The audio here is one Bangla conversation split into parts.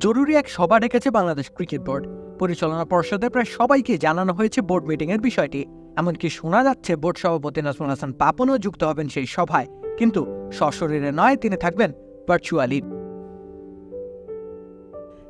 জরুরি এক সভা ডেকেছে বাংলাদেশ ক্রিকেট বোর্ড। পরিচালনা পর্ষদের প্রায় সবাইকে জানানো হয়েছে বোর্ড মিটিংয়ের বিষয়টি। এমনকি শোনা যাচ্ছে বোর্ড সভাপতি নাজমুল হাসান পাপনও যুক্ত হবেন সেই সভায়। কিন্তু সশরীরে নয়, তিনি থাকবেন ভার্চুয়ালি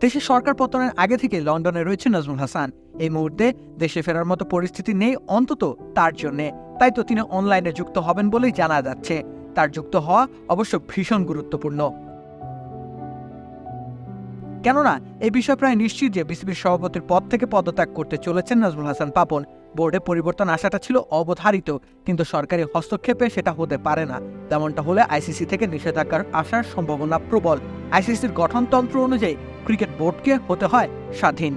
দেশে সরকার পতনের আগে থেকে লন্ডনে রয়েছে নাজমুল হাসান। এই মুহূর্তে দেশে ফেরার মতো পরিস্থিতি নেই অন্তত তার জন্যে। তাই তো তিনি অনলাইনে যুক্ত হবেন বলেই জানা যাচ্ছে। তার যুক্ত হওয়া অবশ্য ভীষণ গুরুত্বপূর্ণ। কেননা এই বিষয়ে প্রায় নিশ্চিত যে বিসিবির সভাপতির পদ থেকে পদত্যাগ করতে চলেছেন নাজমুল হাসান পাপন। বোর্ডে পরিবর্তন আসাটা ছিল অবধারিত কিন্তু সরকারি হস্তক্ষেপে সেটা হতে পারে না। তেমনটা হলে আইসিসি থেকে নিষেধাজ্ঞার আসার সম্ভাবনা প্রবল। আইসিসির গঠনতন্ত্র অনুযায়ী ক্রিকেট বোর্ডকে হতে হয় স্বাধীন।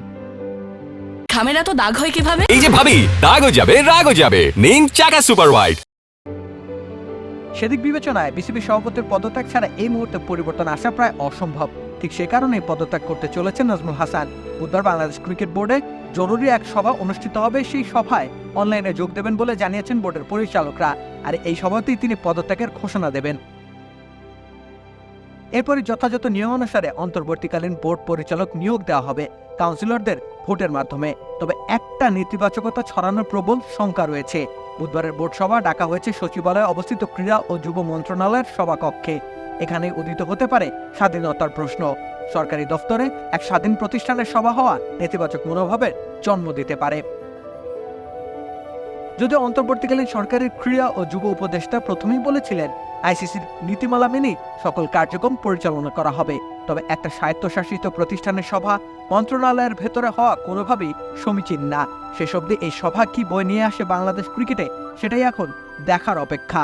খামেরা তো দাগ হয় কীভাবে? এই যে ভাবি দাগও যাবে রাগও যাবে। নিন চাকা সুপার হোয়াইট সেদিক বিবেচনায় বিসিবি সভাপতির পদত্যাগ ছাড়া এই মুহূর্তে পরিবর্তন আসা প্রায় অসম্ভব। ঠিক সে কারণেই পদত্যাগ করতে চলেছেন নাজমুল হাসান। বুধবার বাংলাদেশ ক্রিকেট বোর্ডে জরুরি এক সভা অনুষ্ঠিত হবে, সেই সভায় অনলাইনে যোগ দেবেন বলে জানিয়েছেন বোর্ডের পরিচালকরা, আর এই সভাতেই তিনি পদত্যাগের ঘোষণা দেবেন। এরপরই যথাযথ নিয়ম অনুসারে অন্তর্বর্তীকালীন বোর্ড পরিচালক নিয়োগ দেওয়া হবে কাউন্সিলরদের ভোটের মাধ্যমে। তবে একটা নেতিবাচকতা ছড়ানোর প্রবল শঙ্কা রয়েছে। বুধবারের বোর্ড সভা ডাকা হয়েছে সচিবালয়ে অবস্থিত ক্রীড়া ও যুব মন্ত্রণালয়ের সভাকক্ষে। এখানে উদিত হতে পারে স্বাধীনতার প্রশ্ন। সরকারি দফতরে এক স্বাধীন প্রতিষ্ঠানের সভা হওয়া নেতিবাচক মনোভাবের জন্ম দিতে পারে। যদিও অন্তর্বর্তীকালীন সরকারের ক্রীড়া ও যুব উপদেষ্টা প্রথমেই বলেছিলেন, আইসিসির নীতিমালা মেনেই সকল কার্যক্রম পরিচালনা করা হবে। তবে একটা স্বায়ত্তশাসিত প্রতিষ্ঠানের সভা মন্ত্রণালয়ের ভেতরে হওয়া কোনোভাবেই সমীচীন না। শেষ অবধি এই সভা কি বই নিয়ে আসে বাংলাদেশ ক্রিকেটে, সেটাই এখন দেখার অপেক্ষা।